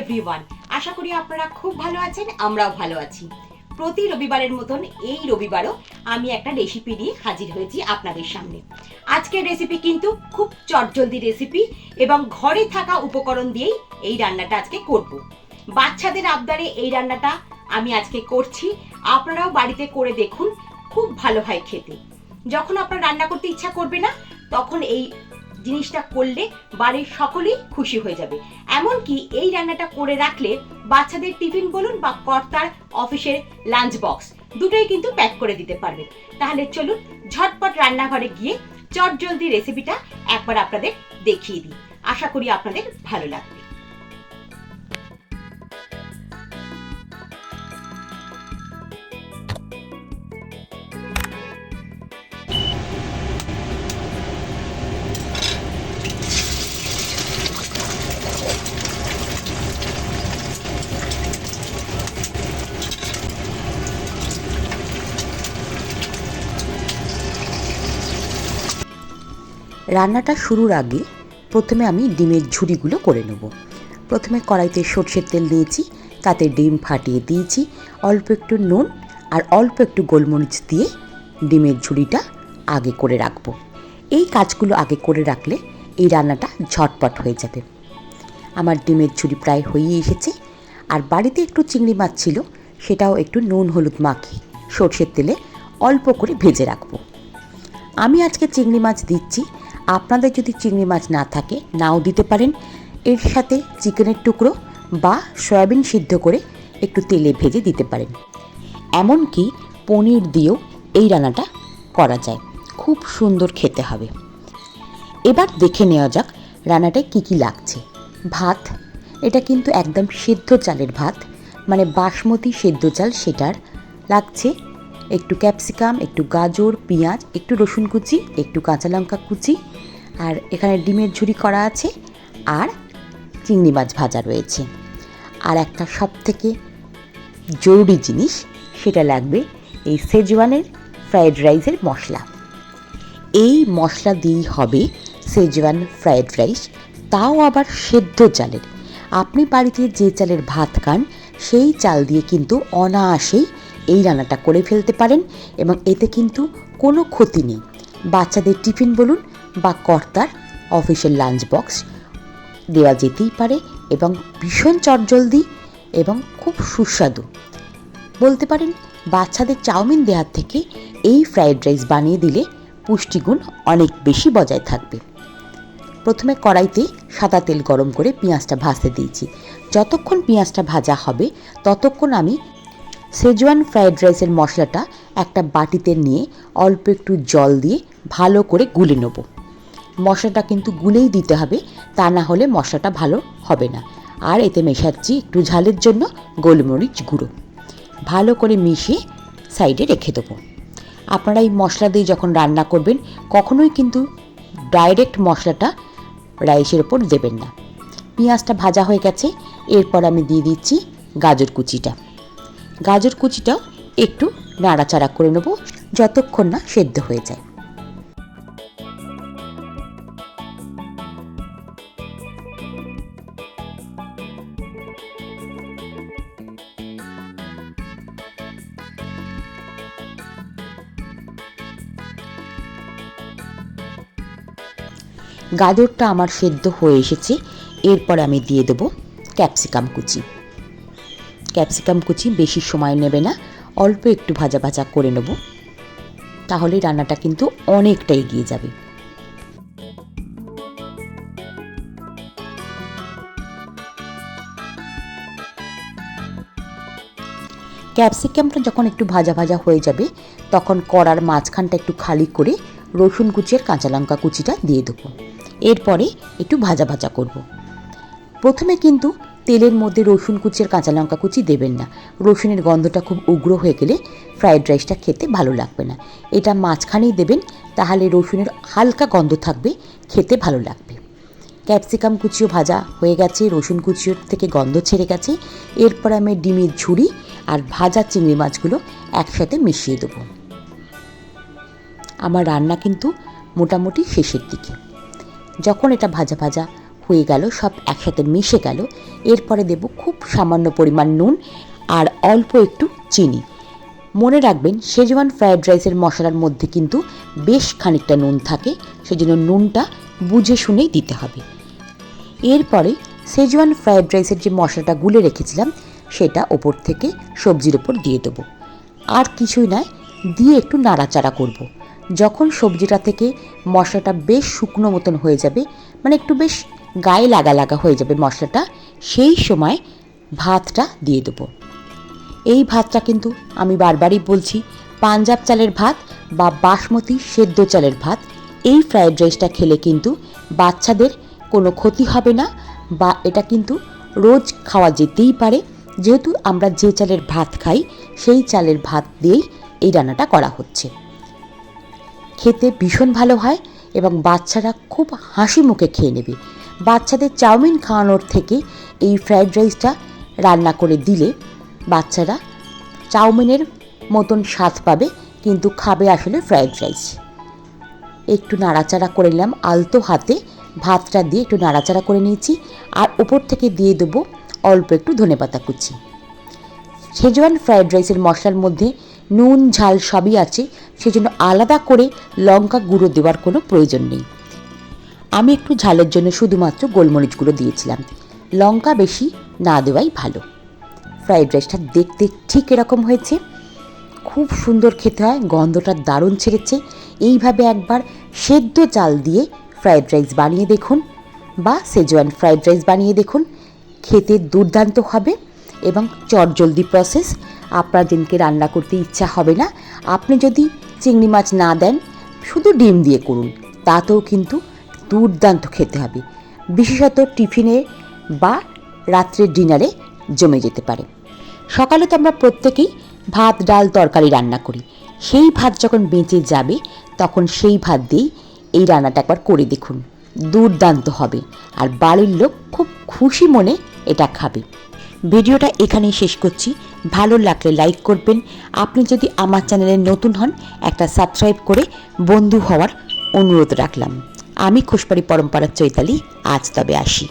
Everyone আশা করি আপনারা খুব ভালো আছেন, আমরাও ভালো আছি। প্রতি রবিবারের মতন এই রবিবারও আমি একটা রেসিপি নিয়ে হাজির হয়েছি আপনাদের সামনে। আজকের রেসিপি কিন্তু খুব চটজলদি রেসিপি এবং ঘরে থাকা উপকরণ দিয়েই এই রান্নাটা আজকে করব। বাচ্চাদের আবদারে এই রান্নাটা আমি আজকে করছি। আপনারাও বাড়িতে করে দেখুন, খুব ভালো হয় খেতে। যখন আপনার রান্না করতে ইচ্ছা করবে না, তখন এই জিনিসটা করলে বাড়ির সকলেই খুশি হয়ে যাবে। এমনকি এই রান্নাটা করে রাখলে বাচ্চাদের টিফিন বলুন বা কর্তার অফিসের লাঞ্চ বক্স, দুটোই কিন্তু প্যাক করে দিতে পারবে। তাহলে চলুন ঝটপট রান্নাঘরে গিয়ে চট জলদি রেসিপিটা একবার আপনাদের দেখিয়ে দিই। আশা করি আপনাদের ভালো লাগবে। রান্নাটা শুরুর আগে প্রথমে আমি ডিমের ঝুড়িগুলো করে নেব। প্রথমে কড়াইতে সর্ষের তেল নিয়েছি তাতে ডিম ফাটিয়ে দিয়েছি, অল্প একটু নুন আর অল্প একটু গোলমরিচ দিয়ে ডিমের ঝুড়িটা আগে করে রাখব। এই কাজগুলো আগে করে রাখলে এই রান্নাটা ঝটপট হয়ে যাবে। আমার ডিমের ঝুড়ি প্রায় হয়েই এসেছে আর বাড়িতে একটু চিংড়ি মাছ ছিল, সেটাও একটু নুন হলুদ মাখিয়ে সর্ষের তেলে অল্প করে ভেজে রাখব। আমি আজকে চিংড়ি মাছ দিচ্ছি আপনাদের যদি চিংড়ি মাছ না থাকে, নাও দিতে পারেন। এর সাথে চিকেনের টুকরো বা সয়াবিন সিদ্ধ করে একটু তেলে ভেজে দিতে পারেন। এমনকি পনির দিয়েও এই রান্নাটা করা যায়। খুব সুন্দর খেতে হবে। এবার দেখে নেওয়া যাক রান্নাটায় কী কী লাগছে। ভাত, এটা কিন্তু একদম সেদ্ধ চালের ভাত মানে বাসমতি সেদ্ধ চাল সেটার লাগছে। একটু ক্যাপসিকাম, একটু গাজর, পেঁয়াজ, একটু রসুন কুচি, একটু কাঁচা লঙ্কা কুচি আর এখানে ডিমের ঝুড়ি করা আছে আর চিংড়ি মাছ ভাজা রয়েছে। আর একটা সব থেকে জরুরি জিনিস, সেটা লাগবে এই সেজওয়ানের ফ্রায়েড রাইসের মশলা। এই মশলা দিয়েই হবে সেজওয়ান ফ্রায়েড রাইস তাও আবার সেদ্ধ চালের। আপনি বাড়িতে যে চালের ভাত খান, সেই চাল দিয়ে কিন্তু অনায়াসেই এই রান্নাটা করে ফেলতে পারেন এবং এতে কিন্তু কোনো ক্ষতি নেই। বাচ্চাদের টিফিন বলুন বা কর্তার অফিসের লাঞ্চ বক্স দেওয়া যেতেই পারে এবং ভীষণ চটজলদি এবং খুব সুস্বাদু। বলতে পারেন, বাচ্চাদের চাউমিন দেওয়ার থেকে এই ফ্রায়েড রাইস বানিয়ে দিলে পুষ্টিগুণ অনেক বেশি বজায় থাকবে। প্রথমে কড়াইতে সাদা তেল গরম করে পেঁয়াজটা ভাজতে দিয়েছি। যতক্ষণ পেঁয়াজটা ভাজা হবে, ততক্ষণ আমি সেজওয়ান ফ্রায়েড রাইসের মশলাটা একটা বাটিতে নিয়ে অল্প একটু জল দিয়ে ভালো করে গুলে নেব। মশলাটা কিন্তু গুলেই দিতে হবে, তা না হলে মশলাটা ভালো হবে না। আর এতে মেশাচ্ছি একটু ঝালের জন্য গোলমরিচ গুঁড়ো। ভালো করে মিশিয়ে সাইডে রেখে দেবো। আপনারা এই মশলা দিয়ে যখন রান্না করবেন, কখনোই কিন্তু ডাইরেক্ট মশলাটা রাইসের ওপর দেবেন না। পেঁয়াজটা ভাজা হয়ে গেছে, এরপর আমি দিয়ে দিচ্ছি গাজর কুচিটা। গাজর কুচিটাও একটু নাড়াচাড়া করে নেব, যতক্ষণ না সেদ্ধ হয়ে যায়। গাজরটা আমার সেদ্ধ হয়ে এসেছে। এরপর আমি দিয়ে দেবো ক্যাপসিকাম কুচি। ক্যাপসিকাম কুচি বেশি সময় নেবে না, অল্প একটু ভাজা ভাজা করে নেব। তাহলে রান্নাটা কিন্তু অনেকটা এগিয়ে যাবে। ক্যাপসিকামটা যখন একটু ভাজা ভাজা হয়ে যাবে, তখন কড়ার মাঝখানটা একটু খালি করে রসুন কুচি আর কাঁচা লঙ্কা কুচিটা দিয়ে দেবো। এরপরে একটু ভাজা ভাজা করব। প্রথমে কিন্তু তেলের মধ্যে রসুন কুচি আর কাঁচা লঙ্কা কুচি দেবেন না। রসুনের গন্ধটা খুব উগ্র হয়ে গেলে ফ্রায়েড রাইসটা খেতে ভালো লাগবে না। এটা মাঝখানেই দেবেন, তাহলে রসুনের হালকা গন্ধ থাকবে, খেতে ভালো লাগবে। ক্যাপসিকাম কুচিও ভাজা হয়ে গেছে, রসুন কুচিওর থেকে গন্ধ ছেড়ে গেছে। এরপর আমি ডিমের ঝুড়ি আর ভাজা চিংড়ি মাছগুলো একসাথে মিশিয়ে দেবো। আমার রান্না কিন্তু মোটামুটি শেষের দিকে। যখন এটা ভাজা ভাজা হয়ে গেল, সব একসাথে মিশে গেল, এরপরে দেব খুব সামান্য পরিমাণ নুন আর অল্প একটু চিনি। মনে রাখবেন শেজওয়ান ফ্রায়েড রাইসের মশলার মধ্যে কিন্তু বেশ খানিকটা নুন থাকে, সেজন্য নুনটা বুঝে শুনেই দিতে হবে। এরপরে সেজওয়ান ফ্রায়েড রাইসের যে মশলাটা গুলে রেখেছিলাম, সেটা ওপর থেকে সবজির ওপর দিয়ে দেবো। আর কিছুই নয়, দিয়ে একটু নাড়াচাড়া করব। যখন সবজিটা থেকে মশলাটা বেশ শুকনো মতন হয়ে যাবে মানে একটু বেশ গায়ে লাগা লাগা হয়ে যাবে মশলাটা, সেই সময় ভাতটা দিয়ে দেবো। এই ভাতটা কিন্তু আমি বারবারই বলছি, পাঞ্জাব চালের ভাত বা বাসমতি সেদ্ধ চালের ভাত, এই ফ্রায়েড রাইসটা খেলে কিন্তু বাচ্চাদের কোনো ক্ষতি হবে না বা এটা কিন্তু রোজ খাওয়া যেতেই পারে। যেহেতু আমরা যে চালের ভাত খাই, সেই চালের ভাত দিয়েই এই রান্নাটা করা হচ্ছে। খেতে ভীষণ ভালো হয় এবং বাচ্চারা খুব হাসি মুখে খেয়ে নেবে। বাচ্চাদের চাউমিন খাওয়ানোর থেকে এই ফ্রায়েড রাইসটা রান্না করে দিলে বাচ্চারা চাউমিনের মতন স্বাদ পাবে, কিন্তু খাবে আসলে ফ্রায়েড রাইস। একটু নাড়াচাড়া করে নিলাম, আলতো হাতে ভাতটা দিয়ে একটু নাড়াচাড়া করে নিয়েছি আর ওপর থেকে দিয়ে দেবো অল্প একটু ধনেপাতা কুচি। শেজওয়ান ফ্রায়েড রাইসের মশলার মধ্যে নুন, ঝাল সবই আছে সেজন্য আলাদা করে লঙ্কা গুঁড়ো দেওয়ার কোনো প্রয়োজন নেই। আমি একটু ঝালের জন্য শুধুমাত্র গোলমরিচ গুঁড়ো দিয়েছিলাম। লঙ্কা বেশি না দেওয়াই ভালো। ফ্রায়েড রাইসটা দেখতে ঠিক এরকম হয়েছে। খুব সুন্দর খেতে হয়, গন্ধটা দারুণ ছেড়েছে। এইভাবে একবার সেদ্ধ চাল দিয়ে ফ্রায়েড রাইস বানিয়ে দেখুন বা সেজওয়ান ফ্রায়েড রাইস বানিয়ে দেখুন। খেতে দুর্দান্ত হবে এবং চটজলদি প্রসেস আপনার দিনকে রান্না করতে ইচ্ছা হবে না, আপনি যদি চিংড়ি মাছ না দেন, শুধু ডিম দিয়ে করুন। তাতেও কিন্তু দুর্দান্ত খেতে হবে। বিশেষত টিফিনে বা রাত্রের ডিনারে জমে যেতে পারে। সকালে তো আমরা প্রত্যেকেই ভাত, ডাল, তরকারি রান্না করি। সেই ভাত যখন বেঁচে যাবে, তখন সেই ভাত দিয়েই এই রান্নাটা একবার করে দেখুন। দুর্দান্ত হবে। আর বাড়ির লোক খুব খুশি মনে এটা খাবে। ভিডিওটা এখানেই শেষ করছি। ভালো লাগলে লাইক করবেন। আপনি যদি আমার চ্যানেলে নতুন হন, একটা সাবস্ক্রাইব করে বন্ধু হওয়ার অনুরোধ রাখলাম। আমি খুশবাড়ি পরম্পরার চৈতালি, আজ তবে আসি।